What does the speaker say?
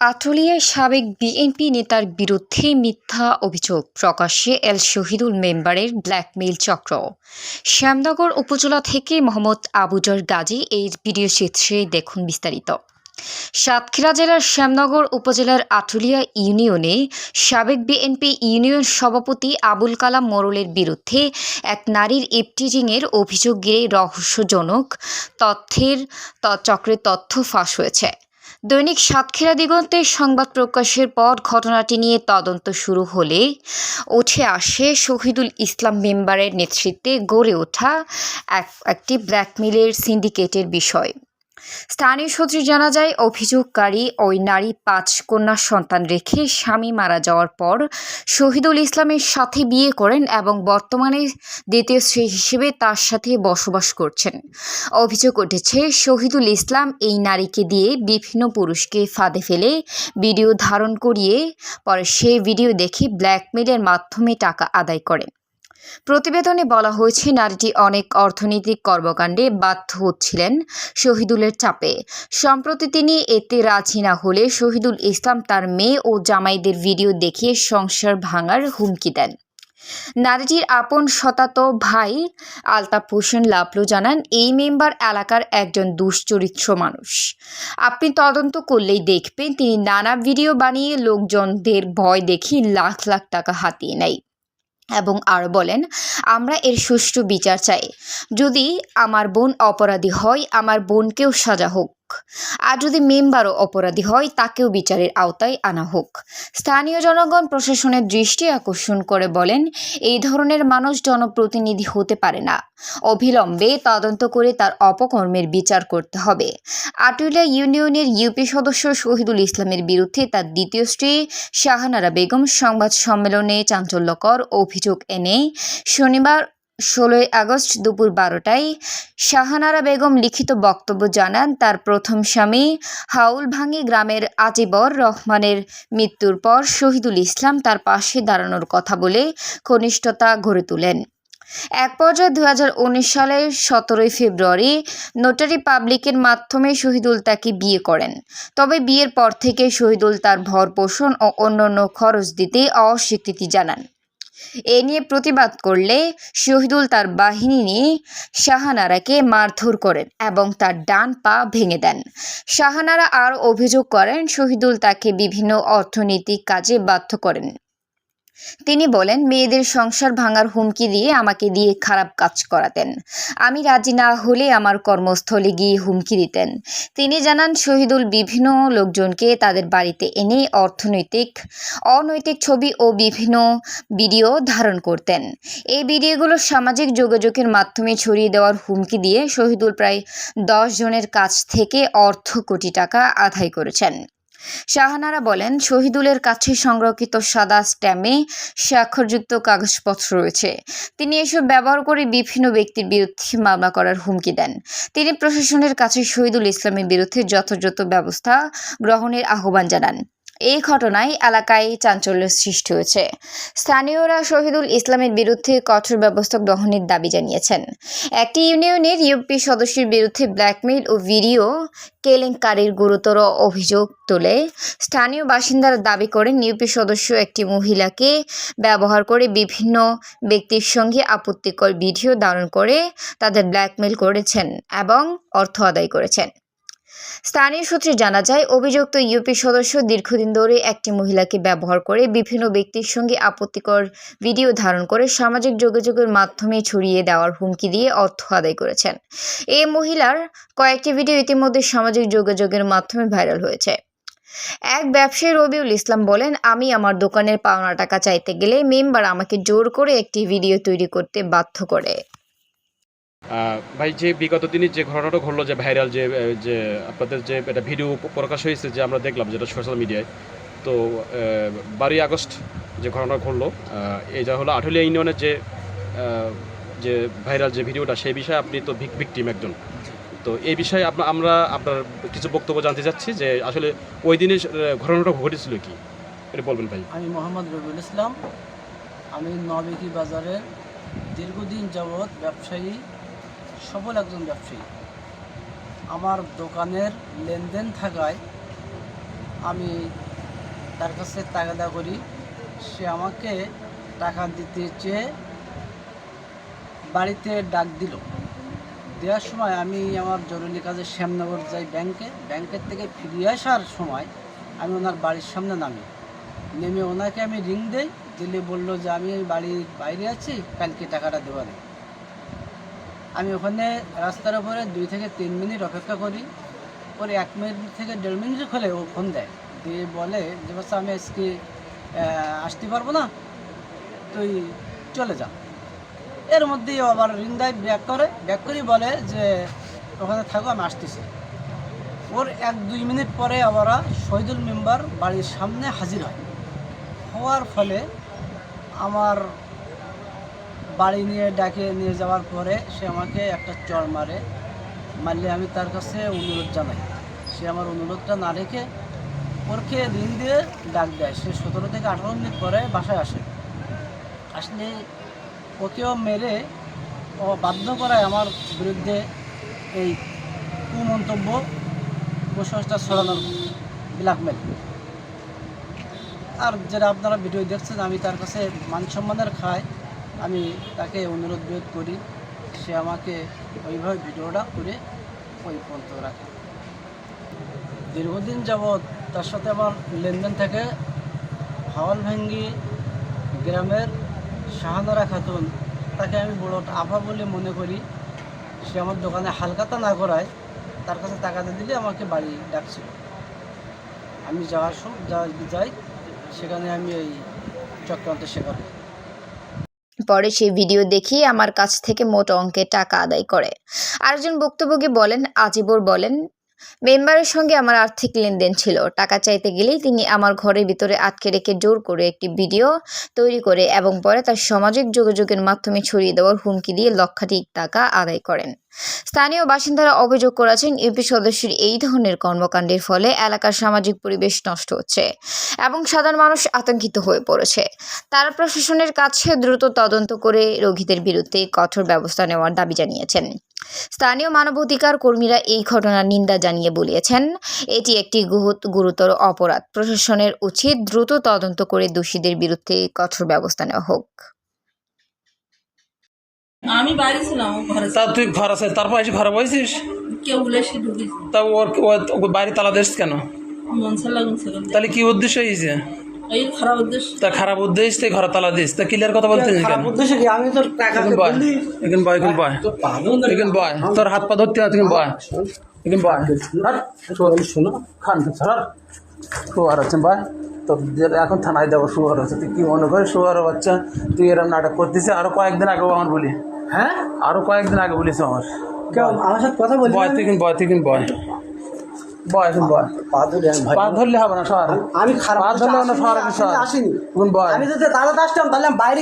আটলিয়ায় সাবেক বিএনপি নেতার বিরুদ্ধে মিথ্যা অভিযোগ প্রকাশ্যে এল শহীদুল মেম্বারের ব্ল্যাকমেইল চক্র। শ্যামনগর উপজেলা থেকে মোহাম্মদ আবুজর গাজী এই ভিডিও চিত্রে দেখুন বিস্তারিত। সাতক্ষীরা জেলার শ্যামনগর উপজেলার আটুলিয়া ইউনিয়নে সাবেক বিএনপি ইউনিয়ন সভাপতি আবুল কালাম মোরলের বিরুদ্ধে এক নারীর ইপটিজিংয়ের অভিযোগ ঘিরে রহস্যজনক তথ্যের চক্রের তথ্য ফাঁস হয়েছে। দৈনিক সাতক্ষীরা দিগন্তের সংবাদ প্রকাশের পর ঘটনাটি নিয়ে তদন্ত শুরু হলে উঠে আসে শহীদুল ইসলাম মেম্বারের নেতৃত্বে গড়ে ওঠা এক, একটি ব্ল্যাকমেলের সিন্ডিকেটের বিষয়। স্থানীয় সূত্রে জানা যায়, অভিযোগকারী ওই নারী পাঁচ কন্যা সন্তান রেখে স্বামী মারা যাওয়ার পর শহীদুল ইসলামের সাথে বিয়ে করেন এবং বর্তমানে দ্বিতীয় স্ত্রী হিসেবে তার সাথে বসবাস করছেন। অভিযোগ উঠেছে, শহীদুল ইসলাম এই নারীকে দিয়ে বিভিন্ন পুরুষকে ফাঁদে ফেলে ভিডিও ধারণ করিয়ে পরে সেই ভিডিও দেখে ব্ল্যাকমেলের মাধ্যমে টাকা আদায় করেন। প্রতিবেদনে বলা হয়েছে, নারীটি অনেক অর্থনৈতিক কর্মকাণ্ডে বাধ্য হচ্ছিলেন শহীদুলের চাপে। সম্প্রতি তিনি এতে রাজি না হলে শহীদুল ইসলাম তার মেয়ে ও জামাইদের ভিডিও দেখিয়ে সংসার ভাঙার হুমকি দেন। নারীটির আপন শতাত ভাই আলতাফ হোসেন লাভলু জানান, এই মেম্বার এলাকার একজন দুশ্চরিত্র মানুষ। আপনি তদন্ত করলেই দেখবেন, তিনি নানা ভিডিও বানিয়ে লোকজনদের ভয় দেখিয়ে লাখ লাখ টাকা হাতিয়ে নেয়। এবং আর বলেন, আমরা এর সুষ্ঠু বিচার চাই। যদি আমার বোন অপরাধী হয়, আমার বোনকেও সাজা হোক। আর যদি মেম্বারও অপরাধী হয়, তাকেও বিচারের আওতায় আনা হোক। স্থানীয় জনগণ প্রশাসনের দৃষ্টি আকর্ষণ করে বলেন, এই ধরনের মানুষ জনপ্রতিনিধি হতে পারে না। অবিলম্বে তদন্ত করে তার অপকর্মের বিচার করতে হবে। আটুলিয়া ইউনিয়নের ইউপি সদস্য শহীদুল ইসলামের বিরুদ্ধে তার দ্বিতীয় স্ত্রী শাহানারা বেগম সংবাদ সম্মেলনে চাঞ্চল্যকর অভিযোগ এনে শনিবার ষোলোই আগস্ট দুপুর বারোটায় শাহানারা বেগম লিখিত বক্তব্য জানান তার প্রথম স্বামী হাউলভাঙ্গি গ্রামের আজিবর রহমানের মৃত্যুর পর শহীদুল ইসলাম তার পাশে দাঁড়ানোর কথা বলে ঘনিষ্ঠতা গড়ে তোলেন। এক পর্যায়ে দুই হাজার উনিশ সালের সতেরোই ফেব্রুয়ারি নোটারি পাবলিকের মাধ্যমে শহীদুল তাকে বিয়ে করেন। তবে বিয়ের পর থেকে শহীদুল তার ভরপোষণ ও অন্যান্য খরচ দিতে অস্বীকৃতি জানান। এ নিয়ে প্রতিবাদ করলে শহীদুল তার বাহিনী নিয়ে শাহানারাকে মারধর করেন এবং তার ডান পা ভেঙে দেন। শাহানারা আর অভিযোগ করেন, শহীদুল তাকে বিভিন্ন অর্থনৈতিক কাজে বাধ্য করেন। তিনি বলেন, মেয়েদের সংসার ভাঙার হুমকি দিয়ে আমাকে দিয়ে খারাপ কাজ করাতেন। আমি রাজি না হলে আমার কর্মস্থলে গিয়ে হুমকি দিতেন। তিনি জানান, শহীদুল বিভিন্ন লোকজনকে তাদের বাড়িতে এনে অর্থনৈতিক, অনৈতিক ছবি ও বিভিন্ন ভিডিও ধারণ করতেন। এই ভিডিওগুলো সামাজিক যোগাযোগের মাধ্যমে ছড়িয়ে দেওয়ার হুমকি দিয়ে শহীদুল প্রায় দশ জনের কাছ থেকে অর্থ কোটি টাকা আদায় করেছেন। শাহানারা বলেন, শহীদুলের কাছে সংরক্ষিত সাদা স্ট্যাম্পে স্বাক্ষরযুক্ত কাগজপত্র রয়েছে। তিনি এসব ব্যবহার করে বিভিন্ন ব্যক্তির বিরুদ্ধে মামলা করার হুমকি দেন। তিনি প্রশাসনের কাছে শহীদুল ইসলামের বিরুদ্ধে যথাযথ ব্যবস্থা গ্রহণের আহ্বান জানান। এই ঘটনায় এলাকায় চাঞ্চল্য সৃষ্টি হয়েছে। স্থানীয়রা শহীদুল ইসলামের বিরুদ্ধে কঠোর ব্যবস্থা গ্রহণের দাবি জানিয়েছেন। একটি ইউনিয়নের ইউপি সদস্যের বিরুদ্ধে ব্ল্যাকমেইল ও ভিডিও কেলেঙ্কারির গুরুতর অভিযোগ তোলে স্থানীয় বাসিন্দারা দাবি করেন ইউপি সদস্য একটি মহিলাকে ব্যবহার করে বিভিন্ন ব্যক্তির সঙ্গে আপত্তিকর ভিডিও ধারণ করে তাদের ব্ল্যাকমেইল করেছেন এবং অর্থ আদায় করেছেন। স্থানীয় সূত্রে জানা যায়, অভিযুক্ত ইউপি সদস্য দীর্ঘদিন ধরে একটি মহিলাকে ব্যবহার করে বিভিন্ন ব্যক্তির সঙ্গে আপত্তিকর ভিডিও ধারণ করে সামাজিক যোগাযোগের মাধ্যমে ছড়িয়ে দেওয়ার হুমকি দিয়ে অর্থ আদায় করেছেন। এই মহিলার কয়েকটি ভিডিও ইতিমধ্যে সামাজিক যোগাযোগের মাধ্যমে ভাইরাল হয়েছে। এক ব্যবসায়ী রবিউল ইসলাম বলেন, আমি আমার দোকানের পাওনা টাকা চাইতে গেলে মেম্বার আমাকে জোর করে একটি ভিডিও তৈরি করতে বাধ্য করে। ভাই, যে বিগত দিনে যে ঘটনাটা ঘটলো যে ভাইরাল যে যে আপনাদের যে একটা ভিডিও প্রকাশ হয়েছে যে আমরা দেখলাম যেটা সোশ্যাল মিডিয়ায় তো বারোই আগস্ট যে ঘটনা ঘটলো এই যা হলো আঠলিয়া ইউনিয়নের যে যে ভাইরাল যে ভিডিওটা সেই বিষয়ে আপনি তো ভিক ভিকটিম একজন। তো এই বিষয়ে আমরা আপনার কিছু বক্তব্য জানতে চাচ্ছি যে আসলে ওই দিনে ঘটনাটা ঘটেছিল কি? এটা বলবেন ভাই। আমি মোহাম্মদ রবিউল ইসলাম। আমি নবিকি বাজারের দীর্ঘদিন যাবৎ ব্যবসায়ী সফল একজন ব্যবসায়ী আমার দোকানের লেনদেন থাকায় আমি তার কাছে তাগাদা করি। সে আমাকে টাকা দিতে চেয়ে বাড়িতে ডাক দিল। দেওয়ার সময় আমি আমার জরুরি কাজে শ্যামনগর যাই ব্যাংকে। ব্যাংকের থেকে ফিরে আসার সময় আমি ওনার বাড়ির সামনে নামি। নেমে ওনাকে আমি রিং দেই। দিলে বলল যে, আমি বাড়ির বাইরে আছি, কালকে টাকাটা দেওয়া নেই। আমি ওখানে রাস্তার উপরে দুই থেকে তিন মিনিট অপেক্ষা করি। পরে এক মিনিট থেকে দেড় মিনিট হলে ও ফোন দেয়। দিয়ে বলে যে, বাচ্চা, আমি আজকে আসতে পারব না। তুই চলে যা। এর মধ্যেই ও আবার রিং দেয় ব্যাক করে। ব্যাক করেই বলে যে, ওখানে থাকো, আমি আসতেছি। ওর এক, দুই মিনিট পরে আবার শহীদুল মেম্বার বাড়ির সামনে হাজির হয়। হওয়ার ফলে আমার বাড়ি নিয়ে ডাকে নিয়ে যাওয়ার পরে সে আমাকে একটা চর মারে। মারলে আমি তার কাছে অনুরোধ জানাই। সে আমার অনুরোধটা না রেখে ওরকে ঋণ দিয়ে ডাক দেয়। সে সতেরো থেকে আঠারো মিনিট পরে বাসায় আসে। আসলে ওকেও মেরে ও বাধ্য করায় আমার বিরুদ্ধে এই কুমন্তব্য কুসংস্কার ছড়ানোর ব্ল্যাকমেল। আর যেটা আপনারা ভিডিও দেখছেন, আমি তার কাছে মান সম্মানের খাই আমি তাকে অনুরোধ বিরোধ করি, সে আমাকে ওইভাবে ভিডিওটা করে ওই পর্যন্ত রাখে। দীর্ঘদিন যাবৎ তার সাথে আমার লেনদেন থাকে হাওয়ালভাঙ্গি গ্রামের শাহানারা খাতুন, তাকে আমি বড় আভা বলে মনে করি। সে আমার দোকানে হালকাতা না করায় তার কাছে টাকাতে দিলে আমাকে বাড়ি ডাকছিল। আমি যাওয়ার সময় যাই, সেখানে আমি এই চক্রান্তের শিকার হই। পরে সেই ভিডিও দেখিয়ে আমার কাছ থেকে মোট অঙ্কের টাকা আদায় করে। আরেকজন ভুক্তভোগী বলেন, আজিবর বলেন মেম্বারের সঙ্গে আমার আর্থিক লেনদেন ছিল। টাকা চাইতে গেলেই তিনি আমার ঘরের ভিতরে আটকে রেখে জোর করে একটি ভিডিও তৈরি করে এবং পরে তার সামাজিক যোগাযোগের মাধ্যমে ছড়িয়ে দেওয়ার হুমকি দিয়ে লক্ষাধিক টাকা আদায় করেন। স্থানীয় বাসিন্দারা অভিযোগ করেছেন, ইউপি সদস্যের এই ধরনের কর্মকাণ্ডের ফলে এলাকার সামাজিক পরিবেশ নষ্ট হচ্ছে এবং সাধারণ মানুষ আতঙ্কিত হয়ে পড়েছে। তারা প্রশাসনের কাছে দ্রুত তদন্ত করে রোগীদের বিরুদ্ধে কঠোর ব্যবস্থা নেওয়ার দাবি জানিয়েছেন। স্থানীয় মানবাধিকার কর্মীরা এই ঘটনার নিন্দা জানিয়ে বলিয়েছেন এটি একটি গুরুতর অপরাধ। প্রশাসনের উচিত দ্রুত তদন্ত করে দোষীদের বিরুদ্ধে কঠোর ব্যবস্থা নেওয়া হোক। আমি বাইরে ছিলাম ঘরে। তা তুই ঘর আছে তারপর এসে ঘরে বসেছিস? কেউ বলে সে তা ওর ও- ও বাইরে তালা দিস কেন? তাহলে কি উদ্দেশ্য হয়েছে এই খারাপ উদ্দেশ্য। তা খারাপ ঘরে তালা দিস। তা ক্লিয়ার কথা বলতে কেন? উদ্দেশ্য কি? আমি তোর টাকা এখন বয়। এখন বয় এখন বয়। এখন বয়। তোর হাত পা ধরতে হয় এখন বয়। এখন বয়। শোনো খান ছাড়ার শুয়ার আছে বয় যে- এখন থানায় দেবো শুয়ার আছে তুই কি মনে করিস শুয়ার বাচ্চা? তুই এরকম নাটক করতেছিস আরও কয়েকদিন আগে আমার বলি। হ্যাঁ? আরও কয়েকদিন আগে বলিস আমার। কেউ আমার সাথে কথা বলছি বয় তুই কিন্তু বয় তুই কিন্তু বয়। বয় বয়স। বয় পা ধরে পা ধরলে হবে না সর। আমি খারাপ পা ধরলে হবে না সর আসিনি। বয়স? বয় আমি যদি দাদা আসতাম তাহলে আমি বাইরে